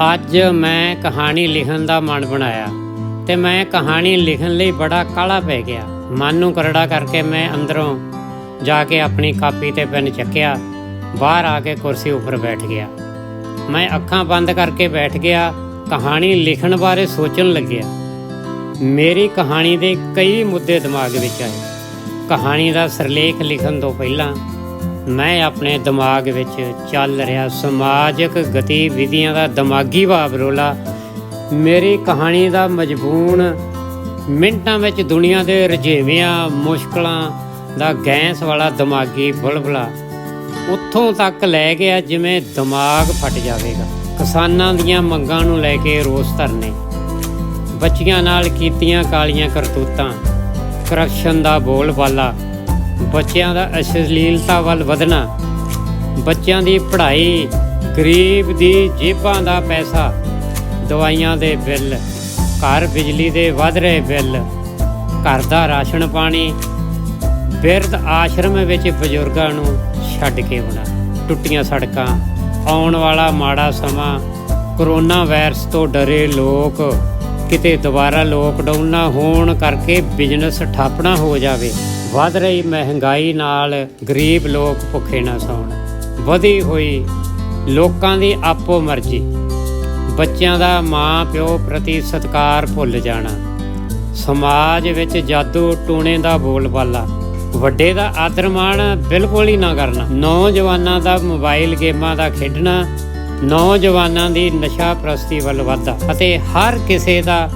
ਅੱਜ ਮੈਂ ਕਹਾਣੀ ਲਿਖਣ ਦਾ ਮਨ ਬਣਾਇਆ ਤੇ ਮੈਂ ਕਹਾਣੀ ਲਿਖਣ ਲਈ ਬੜਾ ਕਾਲਾ ਪੈ ਗਿਆ। ਮਨ ਨੂੰ ਕਰੜਾ ਕਰਕੇ ਮੈਂ ਅੰਦਰੋਂ ਜਾ ਕੇ ਆਪਣੀ ਕਾਪੀ ਤੇ ਪੈਨ ਚੱਕਿਆ, ਬਾਹਰ ਆ ਕੇ ਕੁਰਸੀ ਉੱਪਰ ਬੈਠ ਗਿਆ। ਮੈਂ ਅੱਖਾਂ ਬੰਦ ਕਰਕੇ ਬੈਠ ਗਿਆ, ਕਹਾਣੀ ਲਿਖਣ ਬਾਰੇ ਸੋਚਣ ਲੱਗਿਆ। ਮੇਰੀ ਕਹਾਣੀ ਦੇ ਕਈ ਮੁੱਦੇ ਦਿਮਾਗ ਵਿੱਚ ਆਏ। ਕਹਾਣੀ ਦਾ ਸਿਰਲੇਖ ਲਿਖਣ ਤੋਂ ਪਹਿਲਾਂ ਮੈਂ ਆਪਣੇ ਦਿਮਾਗ ਵਿੱਚ ਚੱਲ ਰਿਹਾ ਸਮਾਜਿਕ ਗਤੀਵਿਧੀਆਂ ਦਾ ਦਿਮਾਗੀ ਭਾਵਰੋਲਾ ਮੇਰੀ ਕਹਾਣੀ ਦਾ ਮਜਬੂਨ, ਮਿੰਟਾਂ ਵਿੱਚ ਦੁਨੀਆ ਦੇ ਰਜੇਵਿਆਂ ਮੁਸ਼ਕਲਾਂ ਦਾ ਗੈਂਸ ਵਾਲਾ ਦਿਮਾਗੀ ਬੁਲਬੁਲਾ ਉੱਥੋਂ ਤੱਕ ਲੈ ਗਿਆ ਜਿਵੇਂ ਦਿਮਾਗ ਫਟ ਜਾਵੇਗਾ। ਕਿਸਾਨਾਂ ਦੀਆਂ ਮੰਗਾਂ ਨੂੰ ਲੈ ਕੇ ਰੋਸ ਧਰਨੇ, ਬੱਚੀਆਂ ਨਾਲ ਕੀਤੀਆਂ ਕਾਲੀਆਂ ਕਰਤੂਤਾਂ ਕਰਪਸ਼ਨ ਦਾ ਬੋਲਬਾਲਾ ਬੱਚਿਆਂ ਦਾ ਅਸ਼ਲੀਲਤਾ ਵੱਲ ਵਧਣਾ, ਬੱਚਿਆਂ ਦੀ ਪੜ੍ਹਾਈ, ਗਰੀਬ ਦੀ ਜੇਬਾਂ ਦਾ ਪੈਸਾ, ਦਵਾਈਆਂ ਦੇ ਬਿੱਲ, ਘਰ ਬਿਜਲੀ ਦੇ ਵਧ ਰਹੇ ਬਿੱਲ, ਘਰ ਦਾ ਰਾਸ਼ਨ ਪਾਣੀ, ਬਿਰਧ ਆਸ਼ਰਮ ਵਿੱਚ ਬਜ਼ੁਰਗਾਂ ਨੂੰ ਛੱਡ ਕੇ ਆਉਣਾ, ਟੁੱਟੀਆਂ ਸੜਕਾਂ, ਆਉਣ ਵਾਲਾ ਮਾੜਾ ਸਮਾਂ, ਕਰੋਨਾ ਵਾਇਰਸ ਤੋਂ ਡਰੇ ਲੋਕ, ਕਿਤੇ ਦੁਬਾਰਾ ਲੋਕਡਾਊਨ ਨਾ ਹੋਣ ਕਰਕੇ ਬਿਜ਼ਨਸ ਠਾਪਣਾ ਹੋ ਜਾਵੇ। ਵੱਧ ਰਹੀ ਮਹਿੰਗਾਈ ਨਾਲ ਗਰੀਬ ਲੋਕ ਭੁੱਖੇ ਨਾ ਸੌਣ। ਵਧੀ ਹੋਈ ਲੋਕਾਂ ਦੀ ਆਪੋ ਮਰਜ਼ੀ। ਬੱਚਿਆਂ ਦਾ ਮਾਂ ਪਿਓ ਪ੍ਰਤੀ ਸਤਿਕਾਰ ਭੁੱਲ ਜਾਣਾ। ਸਮਾਜ ਵਿੱਚ ਜਾਦੂ ਟੂਣੇ ਦਾ ਬੋਲਬਾਲਾ। ਵੱਡੇ ਦਾ ਆਦਰ ਮਾਣ ਬਿਲਕੁਲ ਹੀ ਨਾ ਕਰਨਾ। ਨੌਜਵਾਨਾਂ ਦਾ ਮੋਬਾਈਲ ਗੇਮਾਂ ਦਾ ਖੇਡਣਾ। ਨੌਜਵਾਨਾਂ ਦੀ ਨਸ਼ਾ ਪ੍ਰਸਤੀ ਵੱਲ ਵਾਧਾ। ਅਤੇ ਹਰ ਕਿਸੇ ਦਾ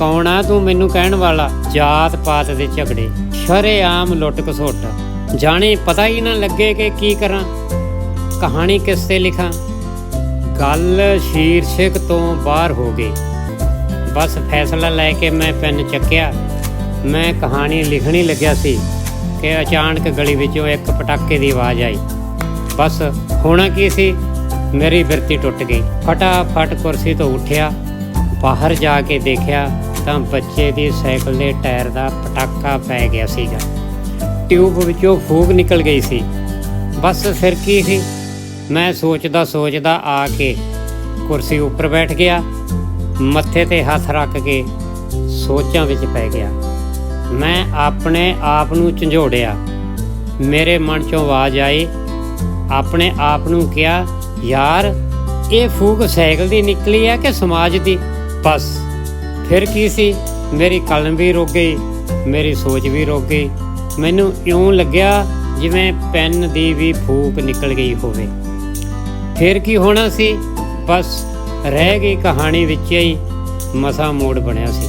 ਕੌਣ ਆ ਤੂੰ ਮੈਨੂੰ ਕਹਿਣ ਵਾਲਾ? ਜਾਤ ਪਾਤ ਦੇ ਝਗੜੇ, ਸ਼ਰੇਆਮ ਲੁੱਟ ਘਸੋਟ ਜਾਣੇ, ਪਤਾ ਹੀ ਨਾ ਲੱਗੇ ਕਿ ਕੀ ਕਰਾਂ। ਕਹਾਣੀ ਕਿਸ ਤੇ ਲਿਖਾਂ? ਗੱਲ ਸ਼ੀਰਸ਼ਕ ਤੋਂ ਬਾਹਰ ਹੋ ਗਈ। ਬਸ ਫੈਸਲਾ ਲੈ ਕੇ ਮੈਂ ਪੈਨ ਚੱਕਿਆ। ਮੈਂ ਕਹਾਣੀ ਲਿਖਣੀ ਲੱਗਿਆ ਸੀ ਕਿ ਅਚਾਨਕ ਗਲੀ ਵਿੱਚੋਂ ਇੱਕ ਪਟਾਕੇ ਦੀ ਆਵਾਜ਼ ਆਈ। ਬਸ ਹੋਣਾ ਕੀ ਸੀ? ਮੇਰੀ ਬਿਰਤੀ ਟੁੱਟ ਗਈ। ਫਟਾਫਟ ਕੁਰਸੀ ਤੋਂ ਉੱਠਿਆ। ਬਾਹਰ ਜਾ ਕੇ ਦੇਖਿਆ ਤਾਂ ਬੱਚੇ ਦੀ ਸਾਈਕਲ ਦੇ ਟਾਇਰ ਦਾ ਪਟਾਕਾ ਪੈ ਗਿਆ ਸੀਗਾ। ਟਿਊਬ ਵਿੱਚੋਂ ਫੂਕ ਨਿਕਲ ਗਈ ਸੀ। ਬਸ ਫਿਰ ਕੀ ਸੀ? ਮੈਂ ਸੋਚਦਾ ਸੋਚਦਾ ਆ ਕੇ ਕੁਰਸੀ ਉੱਪਰ ਬੈਠ ਗਿਆ, ਮੱਥੇ ਤੇ ਹੱਥ ਰੱਖ ਕੇ ਸੋਚਾਂ ਵਿੱਚ ਪੈ ਗਿਆ। ਮੈਂ ਆਪਣੇ ਆਪ ਨੂੰ ਝੰਜੋੜਿਆ। ਮੇਰੇ ਮਨ 'ਚੋਂ ਆਵਾਜ਼ ਆਈ। ਆਪਣੇ ਆਪ ਨੂੰ ਕਿਹਾ, ਯਾਰ, ਇਹ ਫੂਕ ਸਾਈਕਲ ਦੀ ਨਿਕਲੀ ਹੈ ਕਿ ਸਮਾਜ ਦੀ? ਬਸ। ਫਿਰ ਕੀ ਸੀ? ਮੇਰੀ ਕਲਮ ਵੀ ਰੁਕ ਗਈ, ਮੇਰੀ ਸੋਚ ਵੀ ਰੁਕ ਗਈ। ਮੈਨੂੰ ਇਉਂ ਲੱਗਿਆ ਜਿਵੇਂ ਪੈਨ ਦੀ ਵੀ ਫੂਕ ਨਿਕਲ ਗਈ ਹੋਵੇ। ਫਿਰ ਕੀ ਹੋਣਾ ਸੀ? ਬਸ ਰਹਿ ਗਈ ਕਹਾਣੀ ਵਿੱਚ ਹੀ ਮਸਾ ਮੋੜ ਬਣਿਆ ਸੀ।